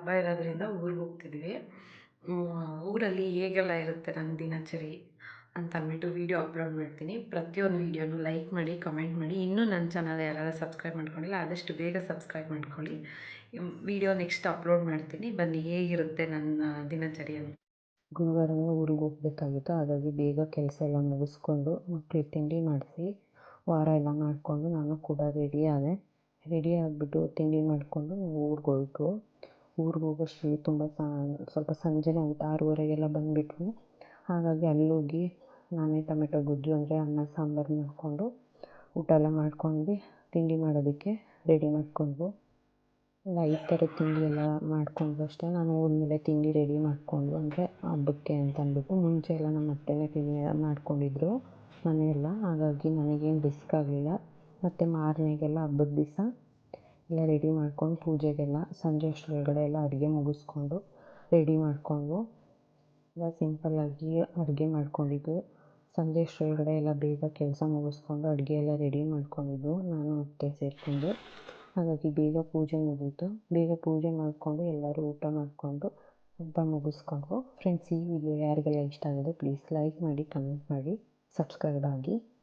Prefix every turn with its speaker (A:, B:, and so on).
A: ಹಬ್ಬ ಇರೋದ್ರಿಂದ ಊರಿಗೆ ಹೋಗ್ತಿದ್ವಿ. ಊರಲ್ಲಿ ಹೇಗೆಲ್ಲ ಇರುತ್ತೆ ನನ್ನ ದಿನಚರಿ ಅಂತ ಅಂದ್ಬಿಟ್ಟು ವೀಡಿಯೋ ಅಪ್ಲೋಡ್ ಮಾಡ್ತೀನಿ. ಪ್ರತಿಯೊಂದು ವೀಡಿಯೋನು ಲೈಕ್ ಮಾಡಿ ಕಮೆಂಟ್ ಮಾಡಿ. ಇನ್ನೂ ನನ್ನ ಚಾನಲ್ ಯಾರಾದ್ರೂ ಸಬ್ಸ್ಕ್ರೈಬ್ ಮಾಡ್ಕೊಂಡಿಲ್ಲ, ಆದಷ್ಟು ಬೇಗ ಸಬ್ಸ್ಕ್ರೈಬ್ ಮಾಡ್ಕೊಳ್ಳಿ. ವೀಡಿಯೋ ನೆಕ್ಸ್ಟ್ ಅಪ್ಲೋಡ್ ಮಾಡ್ತೀನಿ. ಬನ್ನಿ, ಹೇಗಿರುತ್ತೆ ನನ್ನ ದಿನಚರಿ ಅಂತ. ಗುರುವಾರನೇ ಊರಿಗೆ ಹೋಗ್ಬೇಕಾಗಿತ್ತು. ಹಾಗಾಗಿ ಬೇಗ ಕೆಲಸ ಎಲ್ಲ ಮುಗಿಸ್ಕೊಂಡು ಮಕ್ಳಿಗೆ ತಿಂಡಿ ಮಾಡಿಸಿ, ವಾರ ಎಲ್ಲ ಮಾಡಿಕೊಂಡು ನಾನು ಕೂಡ ರೆಡಿ ಆದೆ. ರೆಡಿ ಆಗಿಬಿಟ್ಟು ತಿಂಡಿ ಮಾಡಿಕೊಂಡು ಊರಿಗೆ ಹೊರಟು ಊರಿಗೆ ಹೋಗೋಷ್ಟರಲ್ಲಿ ತುಂಬ ಸ್ವಲ್ಪ ಸಂಜೆನೇ ಆಯಿತು, ಆರೂವರೆಗೆಲ್ಲ ಬಂದುಬಿಟ್ರು. ಹಾಗಾಗಿ ಅಲ್ಲೋಗಿ ನಾನೇ ಟೊಮೆಟೊ ಗೊಜ್ಜು ಅಂದರೆ ಅನ್ನ, ಸಾಂಬಾರು ಮಾಡಿಕೊಂಡು ಊಟ ಎಲ್ಲ ಮಾಡ್ಕೊಂಡು ತಿಂಡಿ ಮಾಡೋದಕ್ಕೆ ರೆಡಿ ಮಾಡಿಕೊಂಡ್ವು ಒಂದು ಐದು ಥರದ ತಿಂಡಿ ಎಲ್ಲ ಮಾಡಿಕೊಂಡ್ವು ಅಷ್ಟೇ. ನಾನು ಹೋದ್ಮೇಲೆ ತಿಂಡಿ ರೆಡಿ ಮಾಡಿಕೊಂಡು ಅಂದರೆ ಹಬ್ಬಕ್ಕೆ ಅಂತ ಅಂದ್ಬಿಟ್ಟು ಮುಂಚೆ ಎಲ್ಲ ನಮ್ಮ ಅತ್ತೆನೇ ತಿಂಡಿ ಮಾಡ್ಕೊಂಡಿದ್ರು ಮನೆಯೆಲ್ಲ. ಹಾಗಾಗಿ ನನಗೇನು ರಿಸ್ಕ್ ಆಗಲಿಲ್ಲ. ಮತ್ತು ಮಾರನೆಗೆಲ್ಲ ಹಬ್ಬದ ದಿವಸ ಎಲ್ಲ ರೆಡಿ ಮಾಡ್ಕೊಂಡು ಪೂಜೆಗೆಲ್ಲ ಸಂಜೆ ಅಷ್ಟರೊಳಗಡೆ ಎಲ್ಲ ಅಡುಗೆ ಮುಗಿಸ್ಕೊಂಡು ರೆಡಿ ಮಾಡಿಕೊಂಡು ಎಲ್ಲ ಸಿಂಪಲ್ಲಾಗಿ ಅಡುಗೆ ಮಾಡ್ಕೊಂಡಿದ್ದು. ಸಂಜೆ ಅಷ್ಟರೊಳಗಡೆ ಎಲ್ಲ ಬೇಗ ಕೆಲಸ ಮುಗಿಸ್ಕೊಂಡು ಅಡುಗೆ ಎಲ್ಲ ರೆಡಿ ಮಾಡ್ಕೊಂಡಿದ್ದು ನಾನು ಅತ್ತೆ ಸೇರಿಕೊಂಡು. ಹಾಗಾಗಿ ಬೇಗ ಪೂಜೆ ಮುಗೀತು. ಬೇಗ ಪೂಜೆ ಮಾಡಿಕೊಂಡು ಎಲ್ಲರೂ ಊಟ ಮಾಡಿಕೊಂಡು ಹಬ್ಬ ಮುಗಿಸ್ಕೊಂಡು ಫ್ರೆಂಡ್ಸ್ ಈ ವಿಡಿಯೋ ಯಾರಿಗೆಲ್ಲ ಇಷ್ಟ ಆಗಿದೆ ಪ್ಲೀಸ್ ಲೈಕ್ ಮಾಡಿ ಕಮೆಂಟ್ ಮಾಡಿ ಸಬ್ಸ್ಕ್ರೈಬ್ ಆಗಿ.